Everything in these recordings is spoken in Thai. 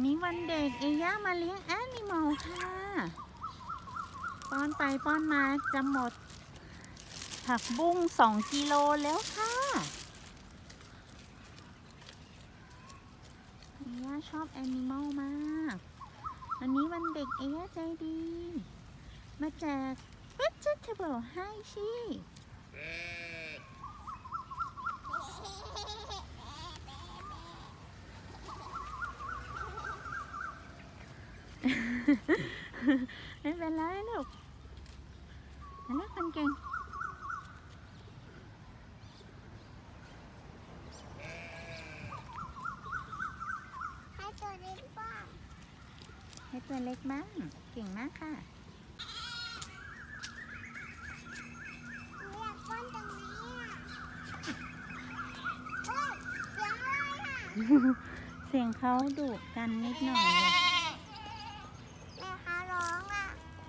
นนี้วันเด็กเอย่ามาเลี้ยงแอนิมอลค่ะ ป้อนไปป้อนมาจะหมด ผักบุ้งสองกิโลแล้วค่ะเอย่าชอบแอนิมอลมากวันนี้วันเด็กเอย่าใจดี มาแจก vegetable ให้ชี ไม่เป็นไรลูกอันนี้คนเก่งให้ตัวเล็กบ้างให้ตัวเล็กบ้างเก่งมากค่ะหนูอยากป้อนตรงนี้อะเฮ้ยเสียงอะไรอะเสียงเขาดุกันนิดหน่อย แม่คะร้อง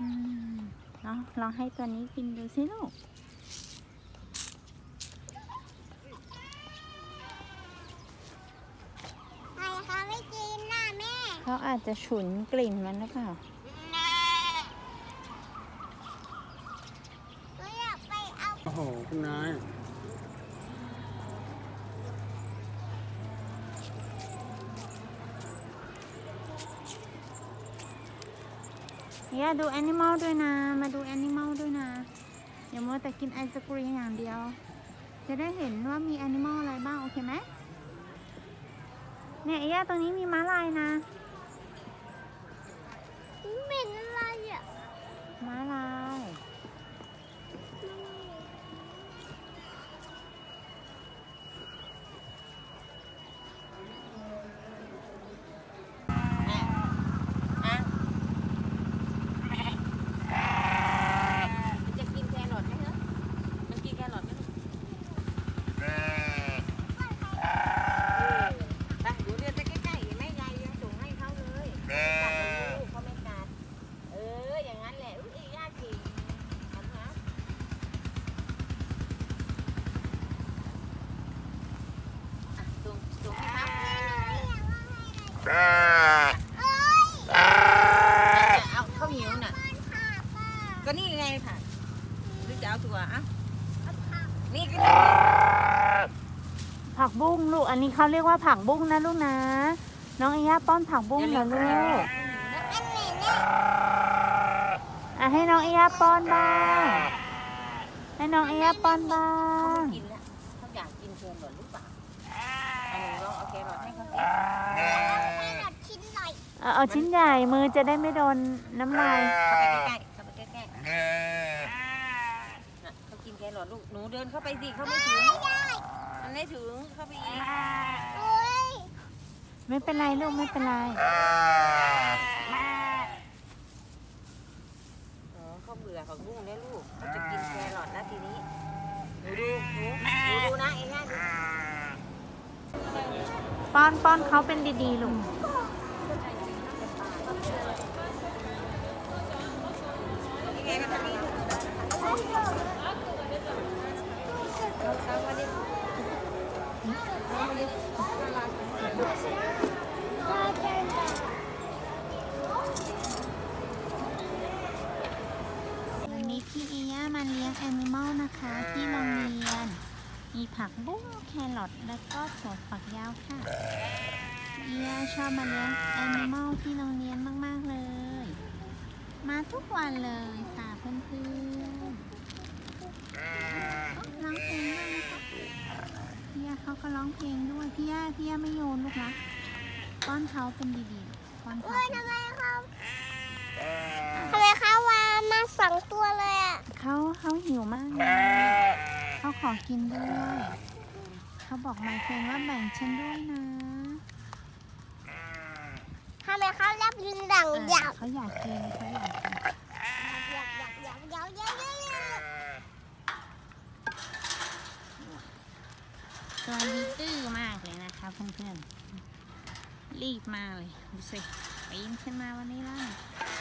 อะอืมลองลองให้ตัวนี้กินดูสิลูกใครคะไม่กินน่ะแม่ เขาอาจจะฉุนกลิ่นมันหรือเปล่าหนูอยากไปเอาโอ้โห คุณนาย เนี่ยดูแอนิมอลด้วยนะ มาดูแอนิมอลด้วยนะอย่ามัวแต่กินไอศกรีมอย่างเดียว จะได้เห็นว่ามีแอนิมอลอะไรบ้าง โอเคไหมเนี่ยไอ้ย่าตรงนี้มีม้าลายนะ เหม็นอะไรอะ ม้าลาย จะกินแครอทไหมเหรอมันกินแครอทไหมลูกไปดูเรือจะใกล้ๆเห็นไหมยายยังส่งให้เขาเลยจับเลยลูกเขาไม่กัดเออ อย่างนั้นแหละอุ้ยย่าจริงทำนะอะส่งส่งให้เขา เอ้ย เอาข้าวเหนียวน่ะ ป้อนผักอะ ก็นี่ไงค่ะหรือจะเอาถั่วอะ เอาผัก นี่ก็ผักบุ้งลูก อันนี้เขาเรียกว่าผักบุ้งนะลูกนะ น้องไอ้ย่าป้อนผักบุ้งเหรอลูกอันไหนเนี่ยอะให้น้องไอ้ย่าป้อนบ้างให้น้องไอ้ย่าป้อนบ้าเขางไม่กินแล้วเขาอยากกินแครอทหรือเปล่าอันนี้ลองเอาแครอทให้เขาสิเอาแครอทชิ้นหน่อยเอาเอาชิ้นใหญ่มือจะได้ไม่โดนน้ำลายเข้าไปใกล้ๆเข้าไปใกล้ๆน่ะ เขากินแครอทลูก หนูเดินเข้าไปสิ เขาไม่ถึง มันไม่ถึง เข้าไปอีกโอ้ยไม่เป็นไรลูกไม่เป็นไรอ๋อเขาเบื่อเขาบุ้งแล้วลูกเขาจะกินแครอทนะทีนี้ หนูดูหนูหนูดูนะเอย่าดูป้อนป้อนเขาเป็นดีๆลูก งแอนิมอลนะคะ ที่โรงเรียน มีผักบุ้งแครอทแล้วก็ถั่วฝักยาวค่ะเอย่าชอบมาเลี้ยงแอนิมอลที่โรงเรียนมาก ๆ เลย มาทุกวันเลยค่ะเพื่อนๆร้องเพลงด้วยนะคะพี่ย่าเขาก็ร้องเพลงด้วยพี่ย่าพี่ย่าไม่โยนลูกนะป้อนเขาเป็นดีๆป้อนเขา โอ้ย เป็น ทำไมเขาทำไมเขาวามา สองตัวเลยอะเขาเขาหิวมากนะเขาขอกินด้วยเขาบอกไมเฟนว่าแบ่งฉันด้วยนะทำไมเขาเรียบลิ้นดังอะยาวเขาอยากกินเขาอยากกินยาวยาวยาวยาวยาวยาวตัวนี้ตื้อมากเลยนะคะเพื่อนๆรีบมากเลยดูสิปีนขึ้นมาวันนี้ล่ะโ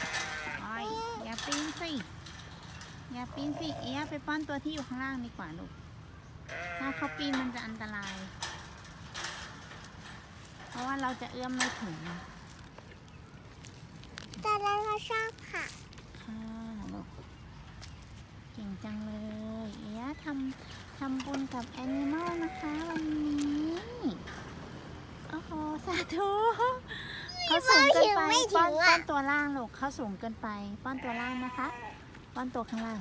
อ้ยอย่าปีนสิ อย่าปีนสิ เอียไปป้อนตัวที่อยู่ข้างล่างดีกว่าลูก ถ้าเขาปีนมันจะอันตราย เพราะว่าเราจะเอื้อมไม่ถึงแต่เราก็ชอบค่ะ ค่ะลูก เก่งจังเลย เอียทำทำบุญกับแอนิมอลนะคะวันนี้ โอ้โห สาธุ เขาสูงเกินไปไม่ถึงป้อนอะป้อนตัวล่างลูกเขาสูงเกินไป ป้อนตัวล่างนะคะ ป้อนตัวข้างล่าง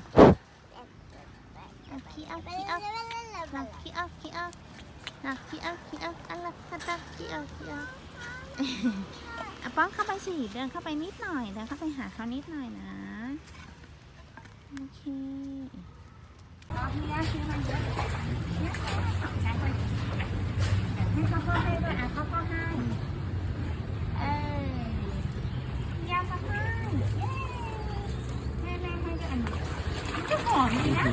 เอาขี้เอาขี้เอาหนักขี้อัพขี้อัพหนักขี้อัพขี้อัพอะไรพัดดักขี้อัพขี้อัพอะป้องเข้าไปสิเดินเข้าไปนิดหน่อยเดินเข้าไปหาเขานิดหน่อยนะโอเคให้เขาพ่อให้ด้วยอะเขาพ่อให้เออยาวมาให้เย้แม่แม่ให้ด้วยอันนี้จะ หอมดีนะ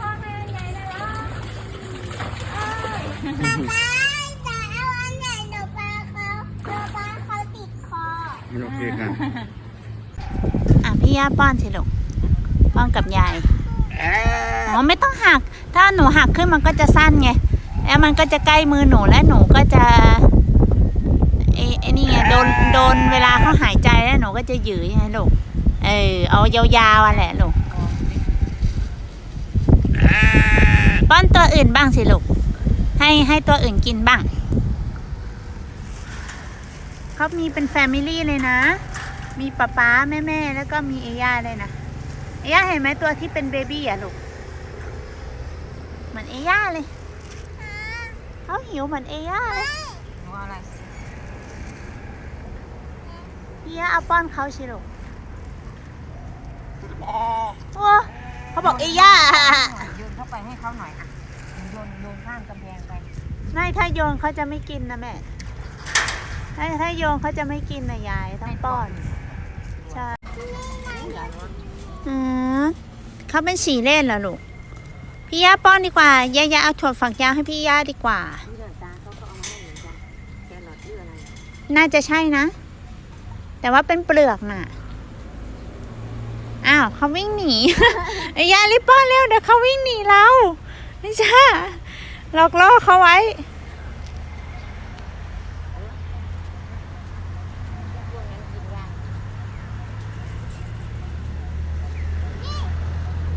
พ่อแม่ใหญ่เลยเหรอป๊าป๊าจะเอาอันไหนหนูปลาเขาหนูปลาเขาติดคอโอเคค่ะอะพี่ย่าป้อนสิลูกป้อนกับยายอ๋อไม่ต้องหัก ถ้าหนูหักขึ้นมันก็จะสั้นไง แล้วมันก็จะใกล้มือหนูและหนูก็จะไอ้ไอ้นี่ไงโดนโดนเวลาเขาหายใจแล้วหนูก็จะหยือไงลูก เออ เอายาวๆอะแหละลูก ป้อนตัวอื่นบ้างสิลูก ให้ให้ตัวอื่นกินบ้าง เขามีเป็นแฟมิลี่เลยนะ มีป๊าป๊าแม่แม่ๆแล้วก็มีเอย่าเลยนะ เอย่าเห็นไหมตัวที่เป็นเบบี้อะลูก เหมือนเอย่าเลย เขาหิวเหมือนเอย่าเลยหนูเอาอะไรพี่ย่าเอาป้อนเขาสิลูก โอ้เขาบอกเอย่าโยนเข้าไปให้เขาหน่อยอะโยนโยนข้ามกำแพงไปไม่ถ้าโยนเขาจะไม่กินนะแม่ถ้าถ้าโยนเขาจะไม่กินนะยายต้องป้อนใช่อืมเขาเป็นสีเล่นเหรอลูกพี่ย่าป้อนดีกว่าย่าย่าเอาถั่วฝักยาวให้พี่ย่าดีกว่าที่เดินตาเขาก็เอามาให้เหมือนกันแกหลอดเลือดอะไรน่าจะใช่นะ แต่ว่าเป็นเปลือกน่ะ อ้าวเขาวิ่งหนี ไอ้ยารีบป้อนเร็วเดี๋ยวเขาวิ่งหนีเราไม่ใช่หลอกล่อเขาไว้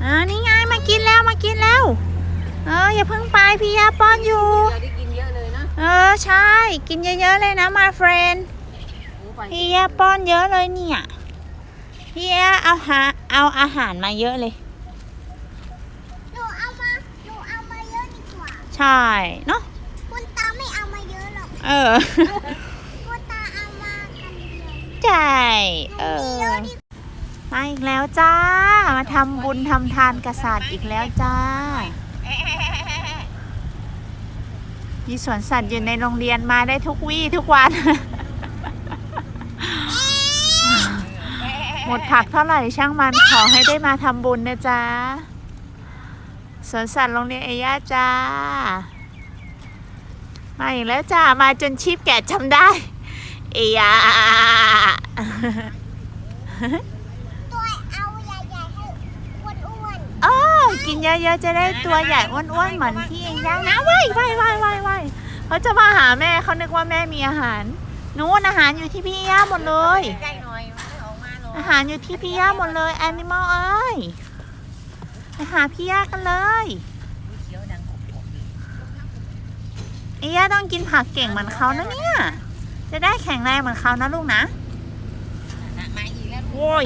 อ่านี่ไงมากินแล้วมากินแล้ว เอออย่าเพิ่งไปพี่ยาป้อนอยู่ เราได้กินเยอะเลยนะเออใช่ กินเยอะๆเลยนะมาเฟรน หมูไปพี่ยาป้อนเยอะเลยเนี่ย พี่ยาเอาหา เอาอาหารมาเยอะเลย หนูเอามา หนูเอามาเยอะดีกว่า ใช่เนาะ คุณตาไม่เอามาเยอะหรอก เออ คุณตาเอามากันเดียวใช่ เอมีอเยอะดีมาอีกแล้วจ้า มาทำบุญทำทานกษัตริย์อีกแล้วจ้า มีสวนสัตว์อยู่ในโรงเรียนมาได้ทุกวี่ทุกวัน หมดผักเท่าไหร่ช่างมันขอให้ได้มาทำบุญนะจ๊ะสวนสัตว์โรงเรียนเอย่าจ้า มาอีกแล้วจ้า มาจนชีพแก่จำได้ เอยาตัวเอาใหญ่ๆให้อ้วนเออกินเยอะๆจะได้ตัวใหญ่อ้วนๆเหมือนพี่เองย่างนะว้ายว้ายว้ายว้ายว้ายเขาจะมาหาแม่เขานึกว่าแม่มีอาหารนู้นอาหารอยู่ที่พี่ย่าหมดเลยใกล้หน่ อยมันไม่ออกมาหรอกอาหารอยู่ที่พี่ย่าหมดเลยแอนิมอลเอ้ยไปหาพี่ย่ากันเลยเขียวดังกรอบๆดีไอ้ย่าต้องกินผักเก่งเหมือนเขานะเนี่ย จะได้แข็งแรงเหมือนเขานะลูกนะน่ะมาอีกแล้วโว้ย